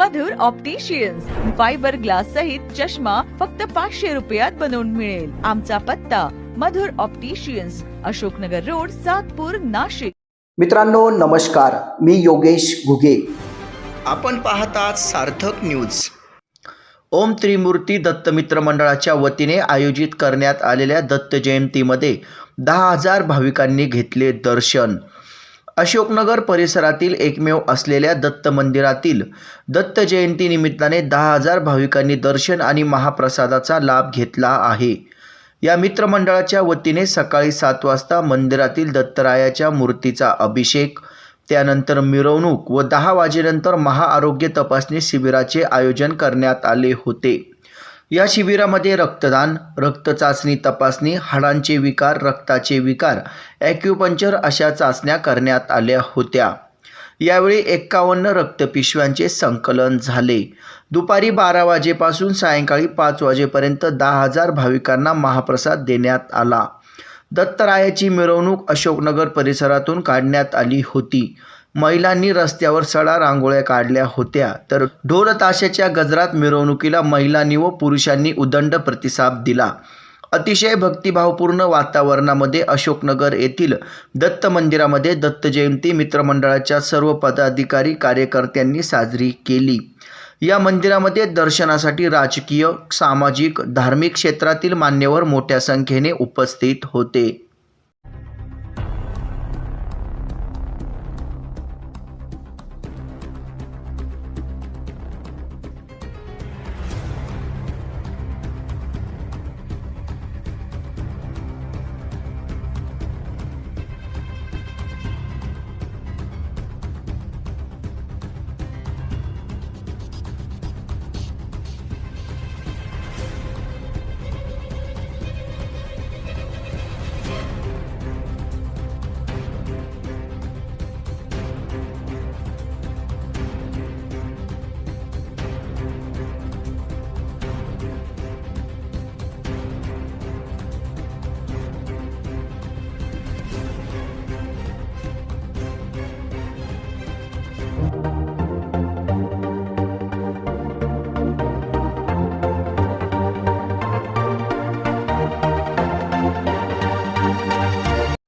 मधुर opticians fibre glass सहित चष्मा फक्त पाचशे रुपयात बनवून मिळेल. आमचा पत्ता मधुर ऑप्टिशियन्स अशोकनगर रोड सातपूर नाशिक. मित्रांनो नमस्कार. मी योगेश घुगे. आपण पाहतात सार्थक न्यूज ओम त्रिमूर्ती दत्त मित्र मंडळाच्या वतीने आयोजित करण्यात आलेल्या दत्त जयंतीमध्ये दहा हजार भाविकांनी घेतले दर्शन. अशोकनगर परिसरातील एकमेव असलेल्या दत्त मंदिरातील दत्त जयंती निमित्ताने दहा हजार भाविकांनी दर्शन आणि महाप्रसादाचा लाभ घेतला आहे. या मित्रमंडळाच्या वतीने सकाळी सात वाजता मंदिरातील दत्तरायाच्या मूर्तीचा अभिषेक त्यानंतर मिरवणूक व दहा वाजेनंतर महाआरोग्य तपासणी शिबिराचे आयोजन करण्यात आले होते. या शिबिरामध्ये रक्तदान रक्तचाचणी तपासणी हाडांचे विकार रक्ताचे विकार ॲक्युपंचर अशा चाचण्या करण्यात आल्या होत्या. यावेळी एक्कावन्न रक्तपिशव्यांचे संकलन झाले. दुपारी बारा वाजेपासून सायंकाळी पाच वाजेपर्यंत दहा हजार भाविकांना महाप्रसाद देण्यात आला. दत्तरायाची मिरवणूक अशोकनगर परिसरातून काढण्यात आली होती. महिलांनी रस्त्यावर सडा रांगोळ्या काढल्या होत्या. तर ढोल ताशाच्या गजरात मिरवणुकीला महिलांनी व पुरुषांनी उदंड प्रतिसाद दिला. अतिशय भक्तिभावपूर्ण वातावरणामध्ये अशोकनगर येथील दत्त मंदिरामध्ये दत्त जयंती मित्रमंडळाच्या सर्व पदाधिकारी कार्यकर्त्यांनी साजरी केली. या मंदिरामध्ये दर्शनासाठी राजकीय सामाजिक धार्मिक क्षेत्रातील मान्यवर मोठ्या संख्येने उपस्थित होते.